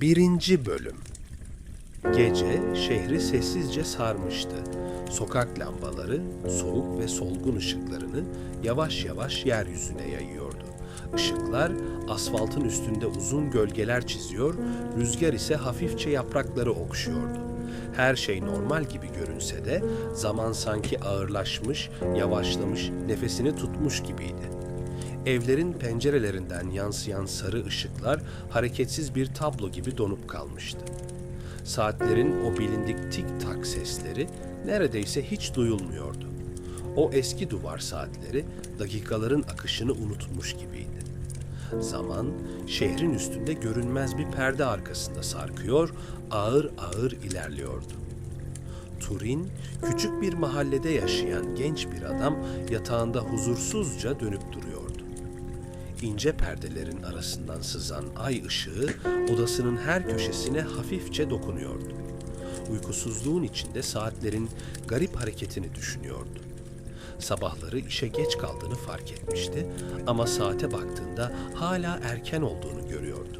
Birinci Bölüm Gece şehri sessizce sarmıştı. Sokak lambaları soğuk ve solgun ışıklarını yavaş yavaş yeryüzüne yayıyordu. Işıklar asfaltın üstünde uzun gölgeler çiziyor, rüzgar ise hafifçe yaprakları okşuyordu. Her şey normal gibi görünse de zaman sanki ağırlaşmış, yavaşlamış, nefesini tutmuş gibiydi. Evlerin pencerelerinden yansıyan sarı ışıklar hareketsiz bir tablo gibi donup kalmıştı. Saatlerin o bilindik tik tak sesleri neredeyse hiç duyulmuyordu. O eski duvar saatleri dakikaların akışını unutmuş gibiydi. Zaman şehrin üstünde görünmez bir perde arkasında sarkıyor, ağır ağır ilerliyordu. Turin, küçük bir mahallede yaşayan genç bir adam yatağında huzursuzca dönüp duruyordu. İnce perdelerin arasından sızan ay ışığı odasının her köşesine hafifçe dokunuyordu. Uykusuzluğun içinde saatlerin garip hareketini düşünüyordu. Sabahları işe geç kaldığını fark etmişti ama saate baktığında hala erken olduğunu görüyordu.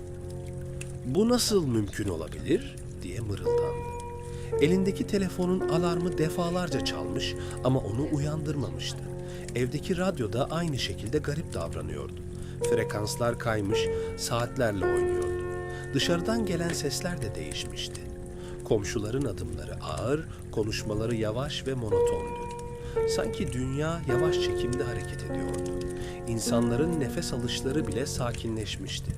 Bu nasıl mümkün olabilir diye mırıldandı. Elindeki telefonun alarmı defalarca çalmış ama onu uyandırmamıştı. Evdeki radyo da aynı şekilde garip davranıyordu. Frekanslar kaymış, saatlerle oynuyordu. Dışarıdan gelen sesler de değişmişti. Komşuların adımları ağır, konuşmaları yavaş ve monotondu. Sanki dünya yavaş çekimde hareket ediyordu. İnsanların nefes alışları bile sakinleşmişti.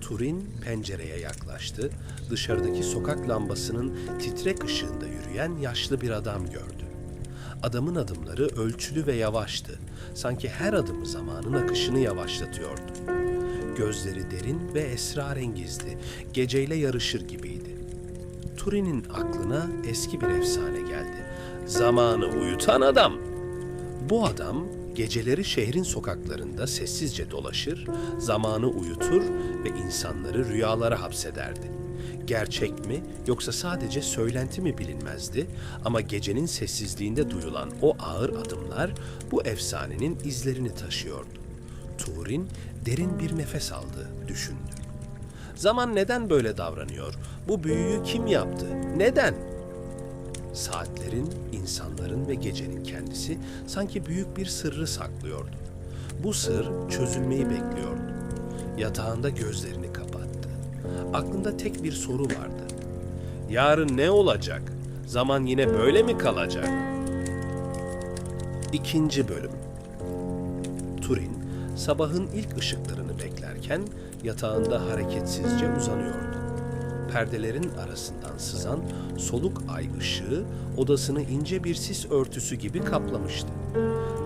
Turin pencereye yaklaştı. Dışarıdaki sokak lambasının titrek ışığında yürüyen yaşlı bir adam gördü. Adamın adımları ölçülü ve yavaştı. Sanki her adımı zamanın akışını yavaşlatıyordu. Gözleri derin ve esrarengizdi. Geceyle yarışır gibiydi. Turin'in aklına eski bir efsane geldi. Zamanı uyutan adam. Bu adam geceleri şehrin sokaklarında sessizce dolaşır, zamanı uyutur ve insanları rüyalara hapsederdi. Gerçek mi yoksa sadece söylenti mi bilinmezdi ama gecenin sessizliğinde duyulan o ağır adımlar bu efsanenin izlerini taşıyordu. Turin derin bir nefes aldı, düşündü. Zaman neden böyle davranıyor? Bu büyüyü kim yaptı? Neden? Saatlerin, insanların ve gecenin kendisi sanki büyük bir sırrı saklıyordu. Bu sır çözülmeyi bekliyordu. Yatağında gözlerini. Aklında tek bir soru vardı. Yarın ne olacak? Zaman yine böyle mi kalacak? İkinci bölüm. Turin sabahın ilk ışıklarını beklerken yatağında hareketsizce uzanıyordu. Perdelerin arasından sızan soluk ay ışığı odasını ince bir sis örtüsü gibi kaplamıştı.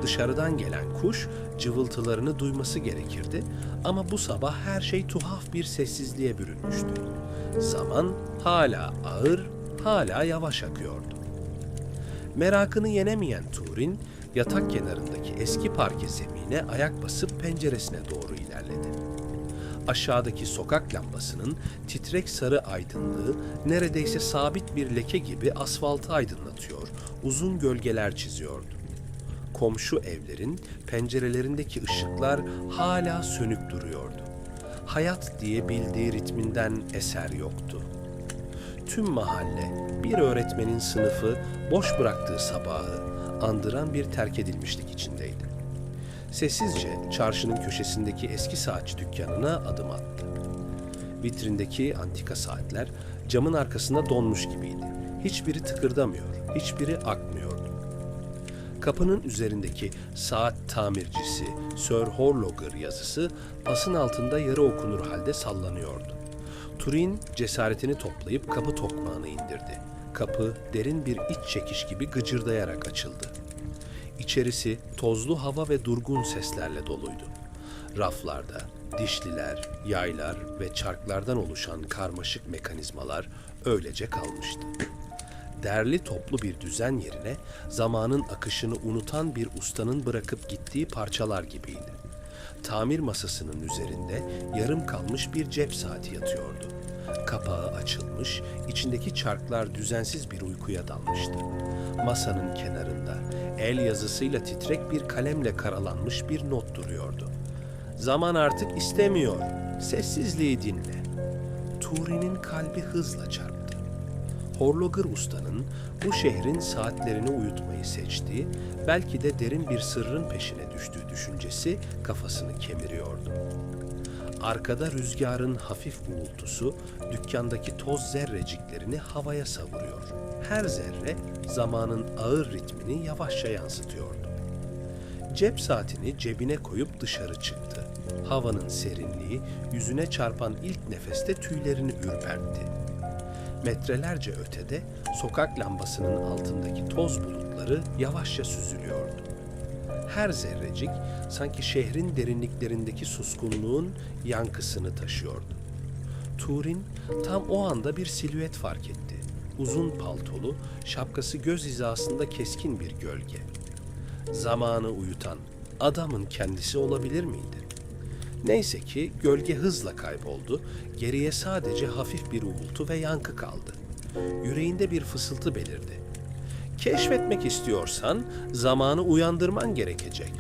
Dışarıdan gelen kuş cıvıltılarını duyması gerekirdi ama bu sabah her şey tuhaf bir sessizliğe bürünmüştü. Zaman hala ağır, hala yavaş akıyordu. Merakını yenemeyen Turin, yatak kenarındaki eski parke zemine ayak basıp penceresine doğru ilerledi. Aşağıdaki sokak lambasının titrek sarı aydınlığı neredeyse sabit bir leke gibi asfaltı aydınlatıyor, uzun gölgeler çiziyordu. Komşu evlerin pencerelerindeki ışıklar hala sönük duruyordu. Hayat diye bildiği ritminden eser yoktu. Tüm mahalle bir öğretmenin sınıfı boş bıraktığı sabahı andıran bir terk edilmişlik içindeydi. Sessizce çarşının köşesindeki eski saatçi dükkanına adım attı. Vitrindeki antika saatler camın arkasında donmuş gibiydi. Hiçbiri tıkırdamıyor, hiçbiri akmıyordu. Kapının üzerindeki saat tamircisi Sir Horloger yazısı pasın altında yarı okunur halde sallanıyordu. Turin cesaretini toplayıp kapı tokmağını indirdi. Kapı derin bir iç çekiş gibi gıcırdayarak açıldı. İçerisi tozlu hava ve durgun seslerle doluydu. Raflarda dişliler, yaylar ve çarklardan oluşan karmaşık mekanizmalar öylece kalmıştı. Derli toplu bir düzen yerine zamanın akışını unutan bir ustanın bırakıp gittiği parçalar gibiydi. Tamir masasının üzerinde yarım kalmış bir cep saati yatıyordu. Kapağı açılmış, içindeki çarklar düzensiz bir uykuya dalmıştı. Masanın kenarında el yazısıyla titrek bir kalemle karalanmış bir not duruyordu. Zaman artık istemiyor. Sessizliği dinle. Turi'nin kalbi hızla çarptı. Horloger ustanın bu şehrin saatlerini uyutmayı seçtiği, belki de derin bir sırrın peşine düştüğü düşüncesi kafasını kemiriyordu. Arkada rüzgarın hafif uğultusu dükkandaki toz zerreciklerini havaya savuruyor. Her zerre zamanın ağır ritmini yavaşça yansıtıyordu. Cep saatini cebine koyup dışarı çıktı. Havanın serinliği yüzüne çarpan ilk nefeste tüylerini ürpertti. Metrelerce ötede sokak lambasının altındaki toz bulutları yavaşça süzülüyordu. Her zerrecik sanki şehrin derinliklerindeki suskunluğun yankısını taşıyordu. Turin tam o anda bir silüet fark etti. Uzun paltolu, şapkası göz hizasında keskin bir gölge. Zamanı uyutan adamın kendisi olabilir miydi? Neyse ki gölge hızla kayboldu, geriye sadece hafif bir uğultu ve yankı kaldı. Yüreğinde bir fısıltı belirdi. Keşfetmek istiyorsan zamanı uyandırman gerekecek.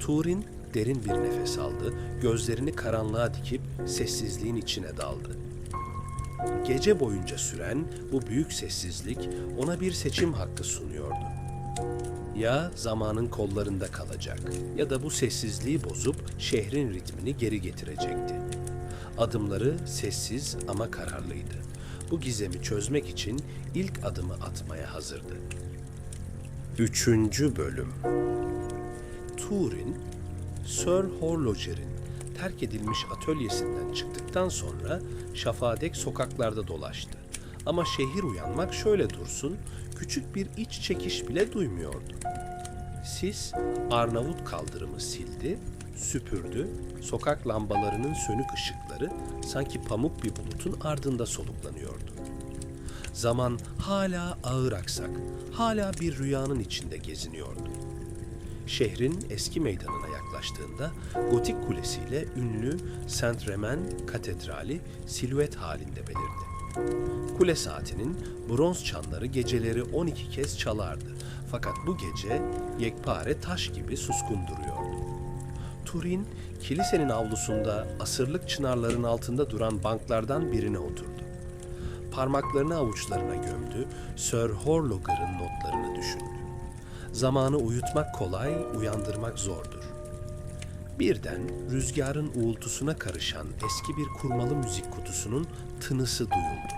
Turin derin bir nefes aldı, gözlerini karanlığa dikip sessizliğin içine daldı. Gece boyunca süren bu büyük sessizlik ona bir seçim hakkı sunuyordu. Ya zamanın kollarında kalacak ya da bu sessizliği bozup şehrin ritmini geri getirecekti. Adımları sessiz ama kararlıydı. Bu gizemi çözmek için ilk adımı atmaya hazırdı. Üçüncü Bölüm Turin, Sir Horloger'in terk edilmiş atölyesinden çıktıktan sonra şafadek sokaklarda dolaştı. Ama şehir uyanmak şöyle dursun, küçük bir iç çekiş bile duymuyordu. Sis Arnavut kaldırımı sildi, süpürdü, sokak lambalarının sönük ışıkları sanki pamuk bir bulutun ardında soluklanıyordu. Zaman hala ağır aksak, hala bir rüyanın içinde geziniyordu. Şehrin eski meydanına yaklaştığında gotik kulesiyle ünlü Saint Remen Katedrali silüet halinde belirdi. Kule saatinin bronz çanları geceleri 12 kez çalardı. Fakat bu gece yekpare taş gibi suskun duruyordu. Turin, kilisenin avlusunda asırlık çınarların altında duran banklardan birine oturdu. Parmaklarını avuçlarına gömdü, Sir Horloger'ın notlarını düşündü. Zamanı uyutmak kolay, uyandırmak zordur. Birden rüzgarın uğultusuna karışan eski bir kurmalı müzik kutusunun tınısı duyuldu.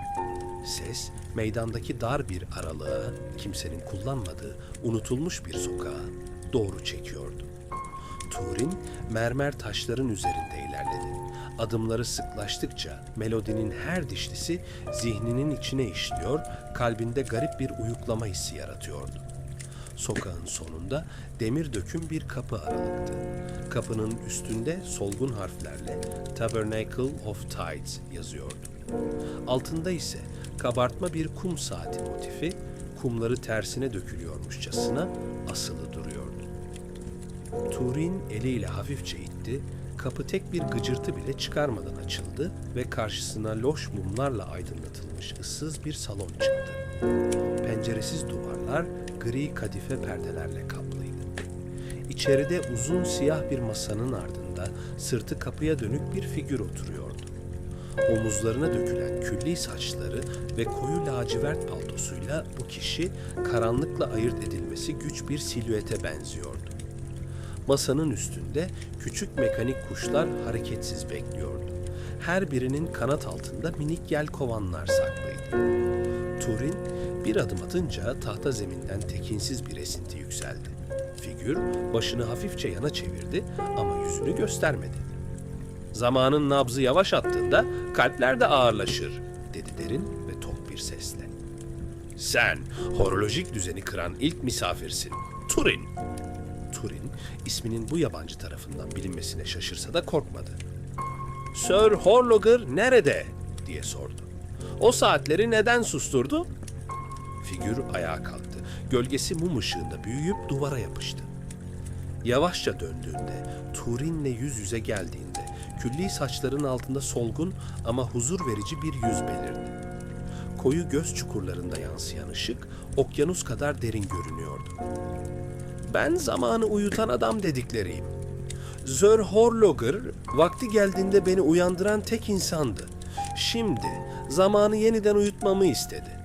Ses meydandaki dar bir aralığa, kimsenin kullanmadığı unutulmuş bir sokağa doğru çekiyordu. Turin mermer taşların üzerinde ilerledi. Adımları sıklaştıkça melodinin her dişlisi zihninin içine işliyor, kalbinde garip bir uyuklama hissi yaratıyordu. Sokağın sonunda demir döküm bir kapı aralıktı. Kapının üstünde solgun harflerle Tabernacle of Tides yazıyordu. Altında ise kabartma bir kum saati motifi, kumları tersine dökülüyormuşçasına asılı duruyordu. Turin eliyle hafifçe itti, kapı tek bir gıcırtı bile çıkarmadan açıldı ve karşısına loş mumlarla aydınlatılmış ıssız bir salon çıktı. Penceresiz duvarlar gri kadife perdelerle kaplıydı. İçeride uzun siyah bir masanın ardında sırtı kapıya dönük bir figür oturuyordu. Omuzlarına dökülen külli saçları ve koyu lacivert paltosuyla bu kişi karanlıkla ayırt edilmesi güç bir silüete benziyordu. Masanın üstünde küçük mekanik kuşlar hareketsiz bekliyordu. Her birinin kanat altında minik yel kovanlar saklıydı. Turin bir adım atınca tahta zeminden tekinsiz bir esinti yükseldi. Figür başını hafifçe yana çevirdi ama yüzünü göstermedi. Zamanın nabzı yavaş attığında kalpler de ağırlaşır, dedi derin ve tok bir sesle. Sen horolojik düzeni kıran ilk misafirsin. Turin. Turin isminin bu yabancı tarafından bilinmesine şaşırsa da korkmadı. Sir Horloger nerede? diye sordu. O saatleri neden susturdu? Figür ayağa kalktı. Gölgesi mum ışığında büyüyüp duvara yapıştı. Yavaşça döndüğünde, Turin'le yüz yüze geldiğinde, külli saçların altında solgun ama huzur verici bir yüz belirdi. Koyu göz çukurlarında yansıyan ışık, okyanus kadar derin görünüyordu. Ben zamanı uyutan adam dedikleriyim. Sir Horloger, vakti geldiğinde beni uyandıran tek insandı. Şimdi zamanı yeniden uyutmamı istedi.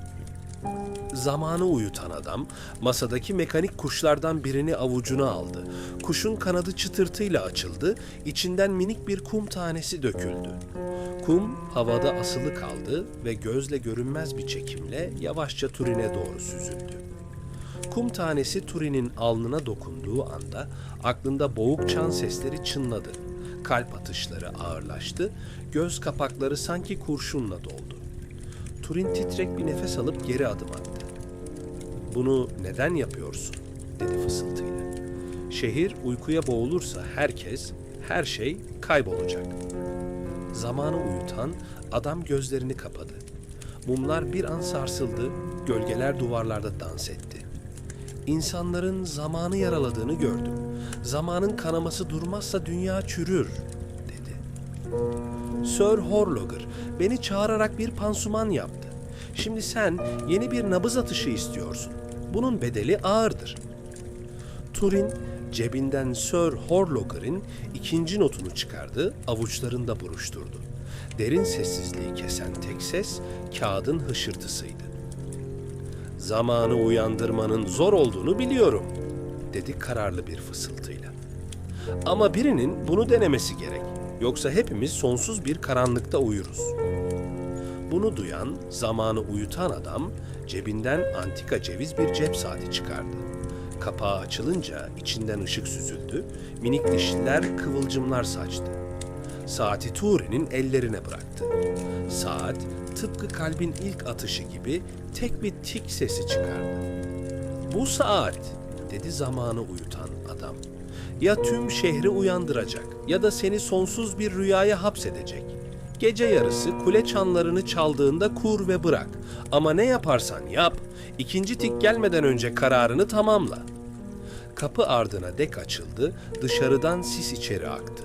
Zamanı uyutan adam masadaki mekanik kuşlardan birini avucuna aldı. Kuşun kanadı çıtırtıyla açıldı, içinden minik bir kum tanesi döküldü. Kum havada asılı kaldı ve gözle görünmez bir çekimle yavaşça Turin'e doğru süzüldü. Kum tanesi Turin'in alnına dokunduğu anda aklında boğuk çan sesleri çınladı. Kalp atışları ağırlaştı, göz kapakları sanki kurşunla doldu. Turin titrek bir nefes alıp geri adım attı. Bunu neden yapıyorsun? dedi fısıltıyla. Şehir uykuya boğulursa herkes, her şey kaybolacak. Zamanı uyutan adam gözlerini kapadı. Mumlar bir an sarsıldı, gölgeler duvarlarda dans etti. İnsanların zamanı yaraladığını gördüm. Zamanın kanaması durmazsa dünya çürür, dedi. Sir Horloger beni çağırarak bir pansuman yaptı. Şimdi sen yeni bir nabız atışı istiyorsun. Bunun bedeli ağırdır. Turin cebinden Sir Horloger'in ikinci notunu çıkardı, avuçlarında buruşturdu. Derin sessizliği kesen tek ses kağıdın hışırtısıydı. Zamanı uyandırmanın zor olduğunu biliyorum, dedi kararlı bir fısıltıyla. Ama birinin bunu denemesi gerek. Yoksa hepimiz sonsuz bir karanlıkta uyuruz. Bunu duyan, zamanı uyutan adam cebinden antika ceviz bir cep saati çıkardı. Kapağı açılınca içinden ışık süzüldü, minik dişliler kıvılcımlar saçtı. Saati Turin'in ellerine bıraktı. Saat tıpkı kalbin ilk atışı gibi tek bir tik sesi çıkardı. Bu saat, dedi zamanı uyutan adam. Ya tüm şehri uyandıracak ya da seni sonsuz bir rüyaya hapsedecek. Gece yarısı kule çanlarını çaldığında kur ve bırak. Ama ne yaparsan yap, ikinci tik gelmeden önce kararını tamamla. Kapı ardına dek açıldı, dışarıdan sis içeri aktı.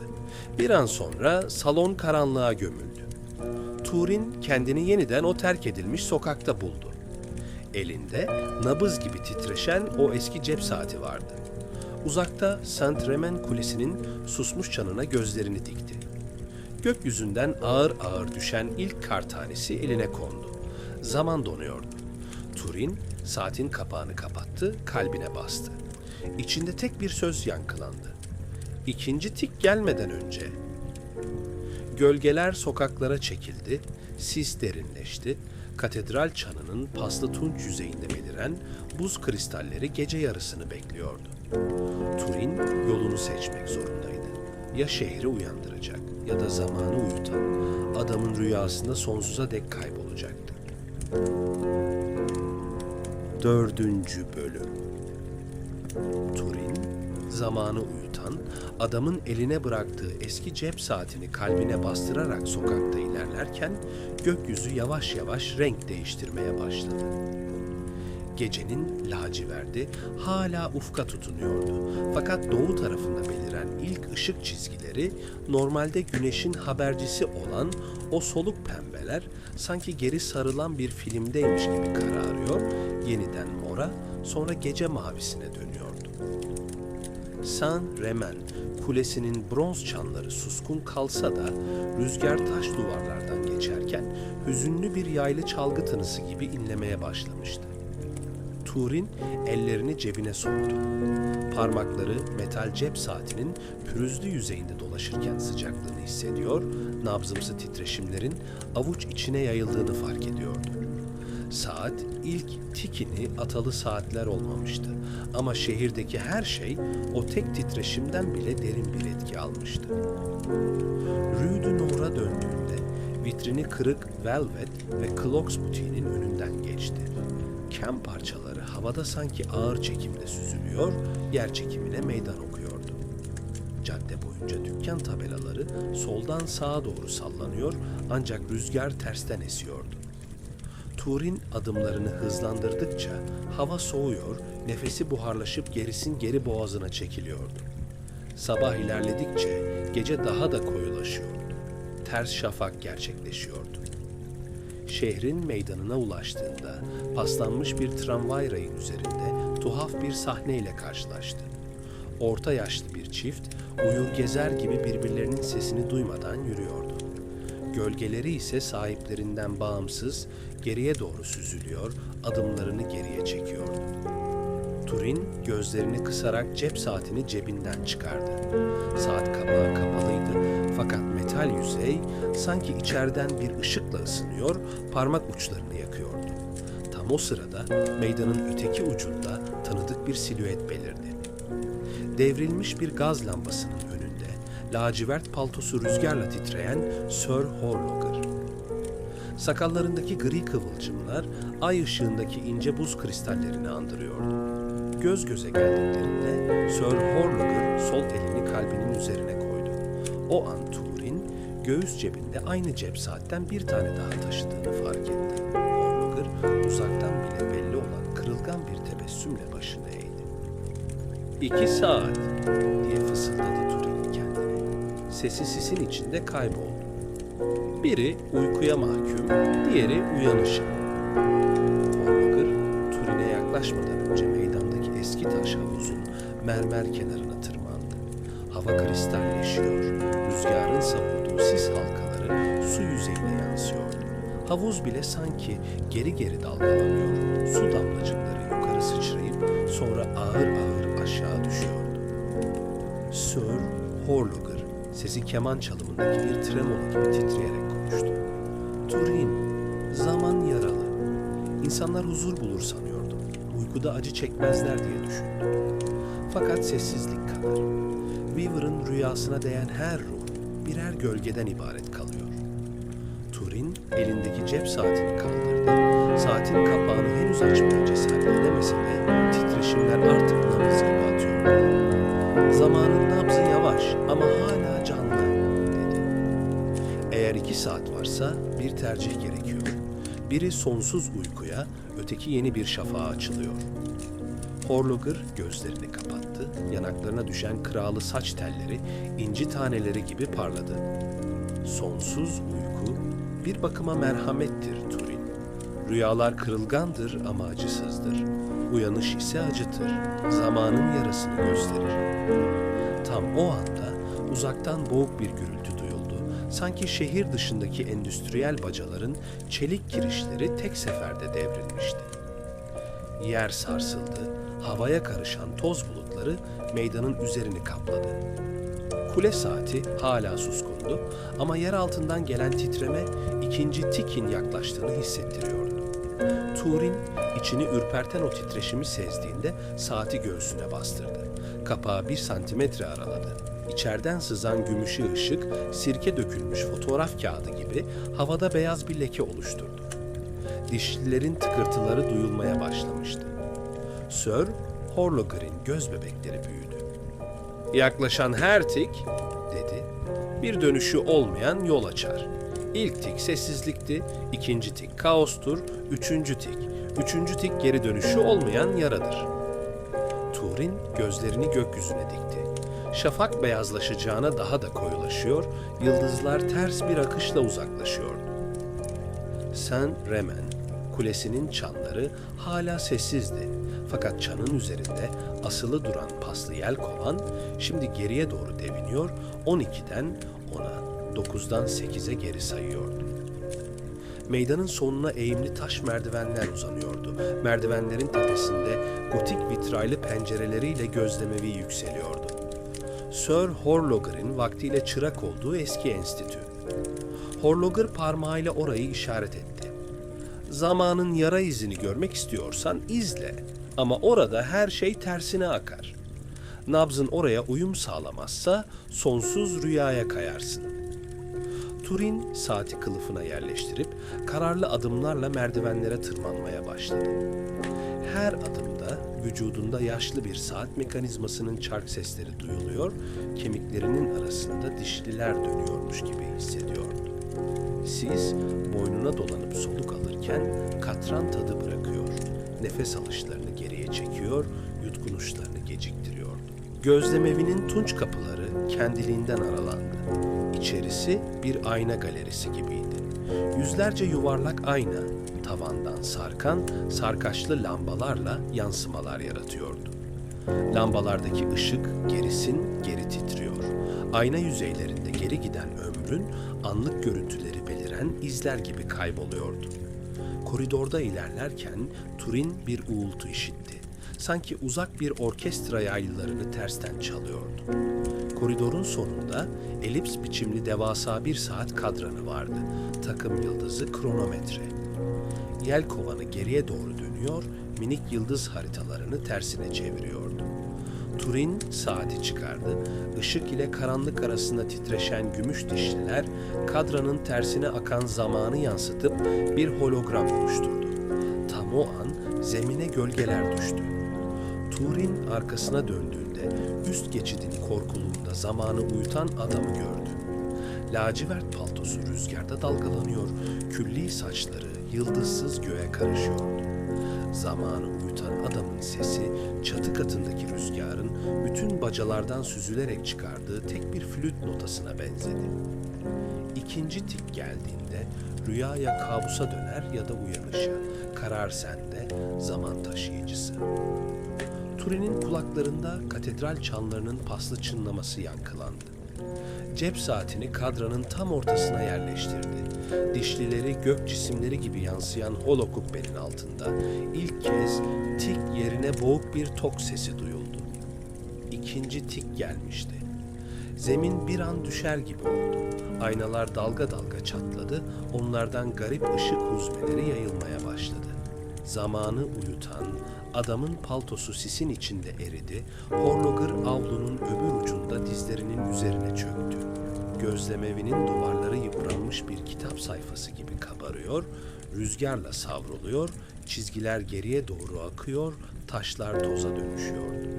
Bir an sonra salon karanlığa gömüldü. Turin kendini yeniden o terk edilmiş sokakta buldu. Elinde nabız gibi titreşen o eski cep saati vardı. Uzakta Saint Remen Kulesi'nin susmuş çanına gözlerini dikti. Gökyüzünden ağır ağır düşen ilk kar tanesi eline kondu. Zaman donuyordu. Turin saatin kapağını kapattı, kalbine bastı. İçinde tek bir söz yankılandı. İkinci tik gelmeden önce Gölgeler sokaklara çekildi, sis derinleşti, katedral çanının paslı tunç yüzeyinde beliren buz kristalleri gece yarısını bekliyordu. Turin yolunu seçmek zorundaydı. Ya şehri uyandıracak ya da zamanı uyutan adamın rüyasında sonsuza dek kaybolacaktı. Dördüncü bölüm Turin, zamanı uyutan, adamın eline bıraktığı eski cep saatini kalbine bastırarak sokakta ilerlerken gökyüzü yavaş yavaş renk değiştirmeye başladı. Gecenin laciverdi hala ufka tutunuyordu. Fakat doğu tarafında beliren ilk ışık çizgileri normalde güneşin habercisi olan o soluk pembeler sanki geri sarılan bir filmdeymiş gibi kararıyor, yeniden mora, sonra gece mavisine dönüyordu. San Remen kulesinin bronz çanları suskun kalsa da rüzgar taş duvarlardan geçerken hüzünlü bir yaylı çalgı tınısı gibi inlemeye başlamıştı. Turin ellerini cebine soktu. Parmakları metal cep saatinin pürüzlü yüzeyinde dolaşırken sıcaklığını hissediyor, nabzımsı titreşimlerin avuç içine yayıldığını fark ediyordu. Saat ilk tikini atalı saatler olmamıştı. Ama şehirdeki her şey o tek titreşimden bile derin bir etki almıştı. Rue de Nour'a döndüğünde vitrini kırık Velvet ve Clocks butiğinin önünden geçti. Kem parçaları havada sanki ağır çekimde süzülüyor, yer çekimine meydan okuyordu. Cadde boyunca dükkan tabelaları soldan sağa doğru sallanıyor ancak rüzgar tersten esiyordu. Turin adımlarını hızlandırdıkça hava soğuyor, nefesi buharlaşıp gerisin geri boğazına çekiliyordu. Sabah ilerledikçe gece daha da koyulaşıyordu. Ters şafak gerçekleşiyordu. Şehrin meydanına ulaştığında paslanmış bir tramvay rayın üzerinde tuhaf bir sahneyle karşılaştı. Orta yaşlı bir çift uyur gezer gibi birbirlerinin sesini duymadan yürüyordu. Gölgeleri ise sahiplerinden bağımsız geriye doğru süzülüyor, adımlarını geriye çekiyordu. Turin gözlerini kısarak cep saatini cebinden çıkardı. Saat kapağı kapalıydı fakat metal yüzey sanki içeriden bir ışıkla ısınıyor, parmak uçlarını yakıyordu. Tam o sırada meydanın öteki ucunda tanıdık bir silüet belirdi. Devrilmiş bir gaz lambasının önünde lacivert paltosu rüzgarla titreyen Sir Horloger. Sakallarındaki gri kıvılcımlar ay ışığındaki ince buz kristallerini andırıyordu. Göz göze geldiklerinde Sir Horloger sol elini kalbinin üzerine koydu. O an Turin göğüs cebinde aynı cep saatten bir tane daha taşıdığını fark etti. Horloger uzaktan bile belli olan kırılgan bir tebessümle başını eğdi. İki saat diye fısıldadı Turin kendine. Sesi sisin içinde kayboldu. Biri uykuya mahkum, diğeri uyanışa. Mermer kenarına tırmandı. Hava kristalleşiyor, rüzgarın savurduğu sis halkaları su yüzeyine yansıyordu. Havuz bile sanki geri geri dalgalanıyor, su damlacıkları yukarı sıçrayıp sonra ağır ağır aşağı düşüyordu. Sir Horloger sesi keman çalımındaki bir tremolo gibi titreyerek konuştu. Turin, zaman yaralı. İnsanlar huzur bulur sanıyordum. Uykuda acı çekmezler diye düşündüm. Fakat sessizlik kadar. Weaver'ın rüyasına değen her ruh birer gölgeden ibaret kalıyor. Turin elindeki cep saatini kaldırdı. Saatin kapağını henüz açmaya cesaret edemese de titreşimler artık nabız gibi atıyordu. Zamanın nabzı yavaş ama hala canlı dedi. Eğer iki saat varsa bir tercih gerekiyor. Biri sonsuz uykuya, öteki yeni bir şafağa açılıyor. Horloger gözlerini kapattı. Yanaklarına düşen kralı saç telleri inci taneleri gibi parladı. Sonsuz uyku bir bakıma merhamettir Turin. Rüyalar kırılgandır ama acısızdır. Uyanış ise acıtır. Zamanın yarasını gösterir. Tam o anda uzaktan boğuk bir gürültü duyuldu. Sanki şehir dışındaki endüstriyel bacaların çelik kirişleri tek seferde devrilmişti. Yer sarsıldı, havaya karışan toz bulutları meydanın üzerini kapladı. Kule saati hala suskundu ama yer altından gelen titreme ikinci tikin yaklaştığını hissettiriyordu. Turin içini ürperten o titreşimi sezdiğinde saati göğsüne bastırdı. Kapağı bir santimetre araladı. İçeriden sızan gümüşü ışık sirke dökülmüş fotoğraf kağıdı gibi havada beyaz bir leke oluşturdu. Dişlilerin tıkırtıları duyulmaya başlamıştı. Sir Horloger'in göz bebekleri büyüdü. Yaklaşan her tik, dedi, bir dönüşü olmayan yol açar. İlk tik sessizlikti, ikinci tik kaostur, üçüncü tik, üçüncü tik geri dönüşü olmayan yaradır. Turin gözlerini gökyüzüne dikti. Şafak beyazlaşacağına daha da koyulaşıyor, yıldızlar ters bir akışla uzaklaşıyordu. Saint Remen kulesinin çanları hala sessizdi. Fakat çanın üzerinde asılı duran paslı yel kovan şimdi geriye doğru deviniyor, 12'den 10'a, 9'dan 8'e geri sayıyordu. Meydanın sonuna eğimli taş merdivenler uzanıyordu. Merdivenlerin tepesinde gotik vitraylı pencereleriyle gözlemevi yükseliyordu. Sir Horloger'in vaktiyle çırak olduğu eski enstitü. Horloger parmağıyla orayı işaret etti. Zamanın yara izini görmek istiyorsan izle. Ama orada her şey tersine akar. Nabzın oraya uyum sağlamazsa sonsuz rüyaya kayarsın. Turin saati kılıfına yerleştirip kararlı adımlarla merdivenlere tırmanmaya başladı. Her adımda vücudunda yaşlı bir saat mekanizmasının çark sesleri duyuluyor, kemiklerinin arasında dişliler dönüyormuş gibi hissediyordu. Sis boynuna dolanıp soluk alırken katran tadı bırakıyor. Nefes alışlarını çekiyor, yutkunuşlarını geciktiriyordu. Gözlemevinin tunç kapıları kendiliğinden aralandı. İçerisi bir ayna galerisi gibiydi. Yüzlerce yuvarlak ayna tavandan sarkan sarkaçlı lambalarla yansımalar yaratıyordu. Lambalardaki ışık gerisin geri titriyor. Ayna yüzeylerinde geri giden ömrü ömrün anlık görüntüleri beliren izler gibi kayboluyordu. Koridorda ilerlerken Turin bir uğultu işitti. Sanki uzak bir orkestra yaylılarını tersten çalıyordu. Koridorun sonunda elips biçimli devasa bir saat kadranı vardı. Takım yıldızı kronometre. Yel kovanı geriye doğru dönüyor, minik yıldız haritalarını tersine çeviriyordu. Turin saati çıkardı. Işık ile karanlık arasında titreşen gümüş dişliler kadranın tersine akan zamanı yansıtıp bir hologram oluşturdu. Tam o an zemine gölgeler düştü. Turin arkasına döndüğünde üst geçidin korkuluğunda zamanı uyutan adamı gördü. Lacivert paltosu rüzgarda dalgalanıyor, külli saçları yıldızsız göğe karışıyordu. Zamanı uyutan adamın sesi çatı katındaki rüzgarın bütün bacalardan süzülerek çıkardığı tek bir flüt notasına benzedi. İkinci tik geldiğinde rüya ya kabusa döner ya da uyanışa, karar sende, zaman taşıyıcısı. Turin'in kulaklarında katedral çanlarının paslı çınlaması yankılandı. Cep saatini kadranın tam ortasına yerleştirdi. Dişlileri gök cisimleri gibi yansıyan holo kubbenin altında ilk kez tik yerine boğuk bir tok sesi duyuldu. İkinci tik gelmişti. Zemin bir an düşer gibi oldu. Aynalar dalga dalga çatladı, onlardan garip ışık huzmeleri yayılmaya başladı. Zamanı uyutan, adamın paltosu sisin içinde eridi, Horloger avlunun öbür ucunda dizlerinin üzerine çöktü. Gözlemevinin duvarları yıpranmış bir kitap sayfası gibi kabarıyor, rüzgarla savruluyor, çizgiler geriye doğru akıyor, taşlar toza dönüşüyordu.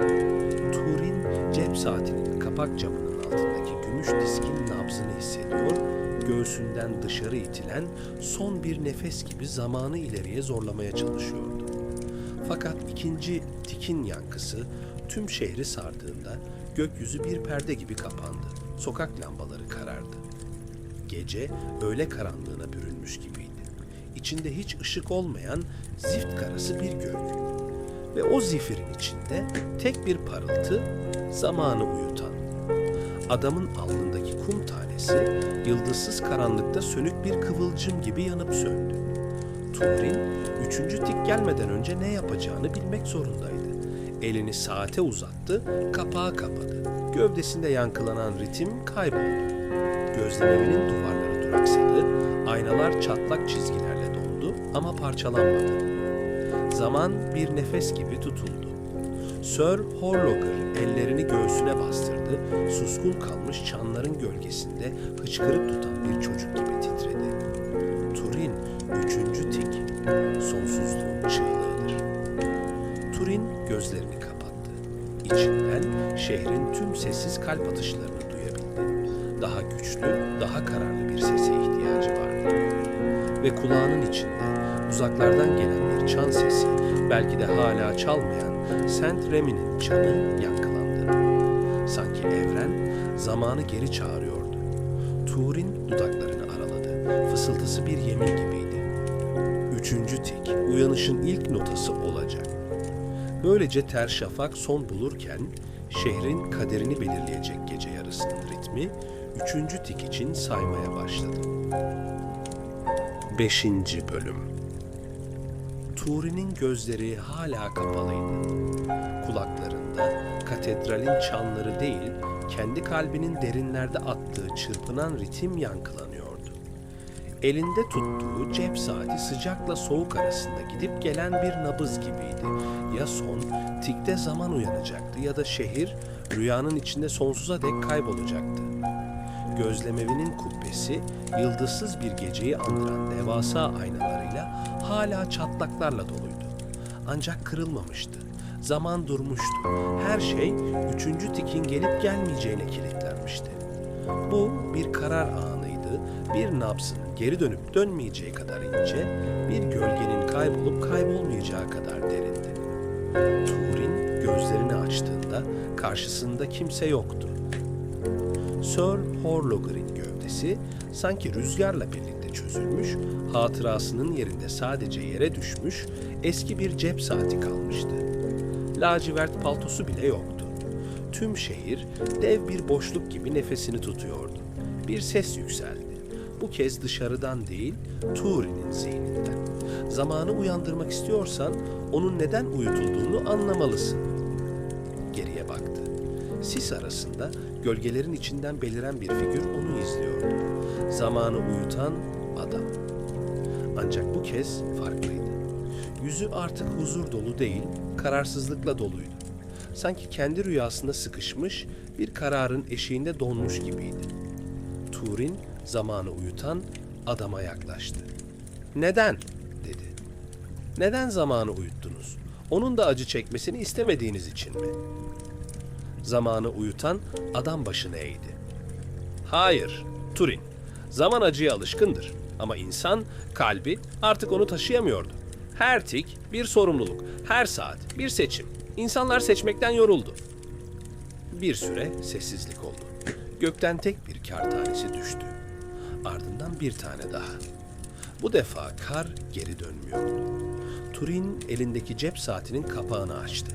Turin cep saatinin kapak camının altındaki gümüş diskin nabzını hissediyor, göğsünden dışarı itilen son bir nefes gibi zamanı ileriye zorlamaya çalışıyordu. Fakat ikinci tikin yankısı tüm şehri sardığında gökyüzü bir perde gibi kapandı. Sokak lambaları karardı. Gece öğle karanlığına bürünmüş gibiydi. İçinde hiç ışık olmayan zift karası bir gök. Ve o zifirin içinde tek bir parıltı zamanı uyutan. Adamın alnındaki kum tanesi yıldızsız karanlıkta sönük bir kıvılcım gibi yanıp söndü. Turin üçüncü tik gelmeden önce ne yapacağını bilmek zorundaydı. Elini saate uzattı, kapağı kapadı. Gövdesinde yankılanan ritim kayboldu. Gözlemevinin duvarları duraksadı, aynalar çatlak çizgilerle dondu ama parçalanmadı. Zaman bir nefes gibi tutuldu. Sir Horloger ellerini göğsüne bastırdı, suskun kalmış çanların gölgesinde hıçkırık tutan bir çocuk gibi titredi. Turin üçüncü tik, sonsuzluğun şehrin tüm sessiz kalp atışlarını duyabildi. Daha güçlü, daha kararlı bir sese ihtiyacı vardı. Ve kulağının içinde uzaklardan gelen bir çan sesi, belki de hala çalmayan Saint Remy'nin çanı yankılandı. Sanki evren zamanı geri çağırıyordu. Turin dudaklarını araladı. Fısıltısı bir yemin gibiydi. Üçüncü tik, uyanışın ilk notası olacak. Böylece ter şafak son bulurken şehrin kaderini belirleyecek gece yarısının ritmi üçüncü tik için saymaya başladı. Beşinci Bölüm Turin'in gözleri hala kapalıydı. Kulaklarında katedralin çanları değil, kendi kalbinin derinlerde attığı çırpınan ritim yankılanıyordu. Elinde tuttuğu cep saati sıcakla soğuk arasında gidip gelen bir nabız gibiydi. Ya son, tikte zaman uyanacaktı ya da şehir rüyanın içinde sonsuza dek kaybolacaktı. Gözlemevinin kubbesi yıldızsız bir geceyi andıran devasa aynalarıyla hala çatlaklarla doluydu. Ancak kırılmamıştı. Zaman durmuştu. Her şey üçüncü tikin gelip gelmeyeceğine kilitlenmişti. Bu bir karar anıydı. Bir nabzın geri dönüp dönmeyeceği kadar ince, bir gölgenin kaybolup kaybolmayacağı kadar derindi. Turin gözlerini açtığında karşısında kimse yoktu. Sir Horloger'in gövdesi sanki rüzgarla birlikte çözülmüş, hatırasının yerinde sadece yere düşmüş eski bir cep saati kalmıştı. Lacivert paltosu bile yoktu. Tüm şehir dev bir boşluk gibi nefesini tutuyordu. Bir ses yükseldi. Bu kez dışarıdan değil, Turin'in zihninden. Zamanı uyandırmak istiyorsan onun neden uyutulduğunu anlamalısın. Geriye baktı. Sis arasında gölgelerin içinden beliren bir figür onu izliyordu. Zamanı uyutan adam. Ancak bu kez farklıydı. Yüzü artık huzur dolu değil, kararsızlıkla doluydu. Sanki kendi rüyasında sıkışmış, bir kararın eşiğinde donmuş gibiydi. Turin zamanı uyutan adama yaklaştı. Neden? Neden zamanı uyuttunuz? Onun da acı çekmesini istemediğiniz için mi? Zamanı uyutan adam başını eğdi. Hayır, Turin. Zaman acıya alışkındır. Ama insan, kalbi artık onu taşıyamıyordu. Her tik bir sorumluluk, her saat bir seçim. İnsanlar seçmekten yoruldu. Bir süre sessizlik oldu. Gökten tek bir kar tanesi düştü. Ardından bir tane daha. Bu defa kar geri dönmüyordu. Turin elindeki cep saatinin kapağını açtı.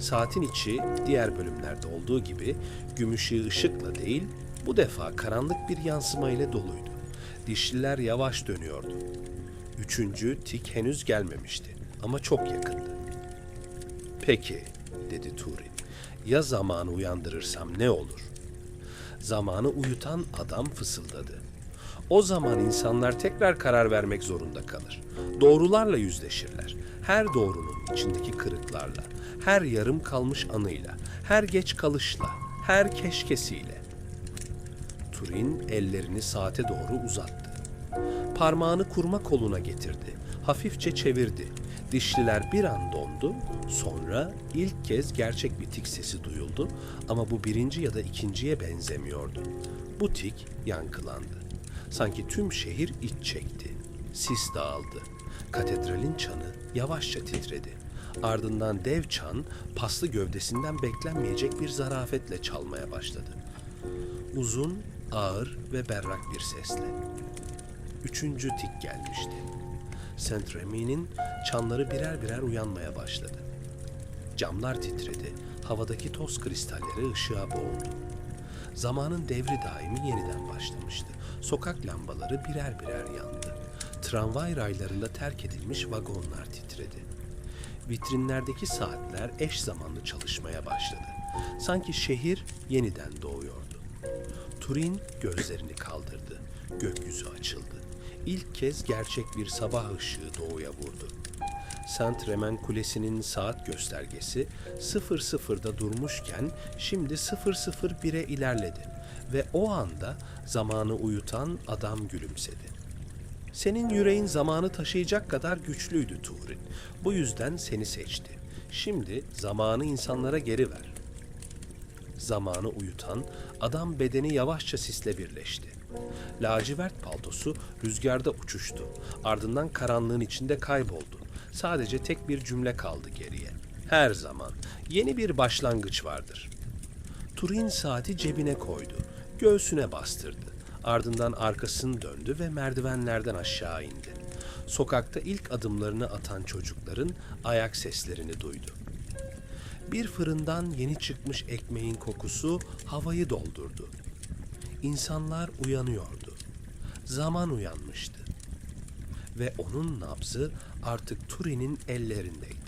Saatin içi diğer bölümlerde olduğu gibi gümüşü ışıkla değil, bu defa karanlık bir yansıma ile doluydu. Dişliler yavaş dönüyordu. Üçüncü tik henüz gelmemişti ama çok yakındı. Peki, dedi Turin. Ya zamanı uyandırırsam ne olur? Zamanı uyutan adam fısıldadı. O zaman insanlar tekrar karar vermek zorunda kalır. Doğrularla yüzleşirler. Her doğrunun içindeki kırıklarla, her yarım kalmış anıyla, her geç kalışla, her keşkesiyle. Turin ellerini saate doğru uzattı. Parmağını kurma koluna getirdi. Hafifçe çevirdi. Dişliler bir an dondu. Sonra ilk kez gerçek bir tik sesi duyuldu ama bu birinci ya da ikinciye benzemiyordu. Bu tik yankılandı. Sanki tüm şehir iç çekti. Sis dağıldı. Katedralin çanı yavaşça titredi. Ardından dev çan paslı gövdesinden beklenmeyecek bir zarafetle çalmaya başladı. Uzun, ağır ve berrak bir sesle. Üçüncü tik gelmişti. Saint Remy'nin çanları birer birer uyanmaya başladı. Camlar titredi, havadaki toz kristalleri ışığa boğuldu. Zamanın devri daimi yeniden başlamıştı. Sokak lambaları birer birer yandı. Tramvay raylarında terk edilmiş vagonlar titredi. Vitrinlerdeki saatler eş zamanlı çalışmaya başladı. Sanki şehir yeniden doğuyordu. Turin gözlerini kaldırdı. Gökyüzü açıldı. İlk kez gerçek bir sabah ışığı doğuya vurdu. Saint Remen Kulesi'nin saat göstergesi 00'da durmuşken şimdi 001'e ilerledi ve o anda zamanı uyutan adam gülümsedi. Senin yüreğin zamanı taşıyacak kadar güçlüydü Turin. Bu yüzden seni seçti. Şimdi zamanı insanlara geri ver. Zamanı uyutan adam bedeni yavaşça sisle birleşti. Lacivert paltosu rüzgarda uçuştu. Ardından karanlığın içinde kayboldu. Sadece tek bir cümle kaldı geriye. Her zaman yeni bir başlangıç vardır. Turin saati cebine koydu. Göğsüne bastırdı. Ardından arkasını döndü ve merdivenlerden aşağı indi. Sokakta ilk adımlarını atan çocukların ayak seslerini duydu. Bir fırından yeni çıkmış ekmeğin kokusu havayı doldurdu. İnsanlar uyanıyordu. Zaman uyanmıştı. Ve onun nabzı artık Turin'in ellerindeydi.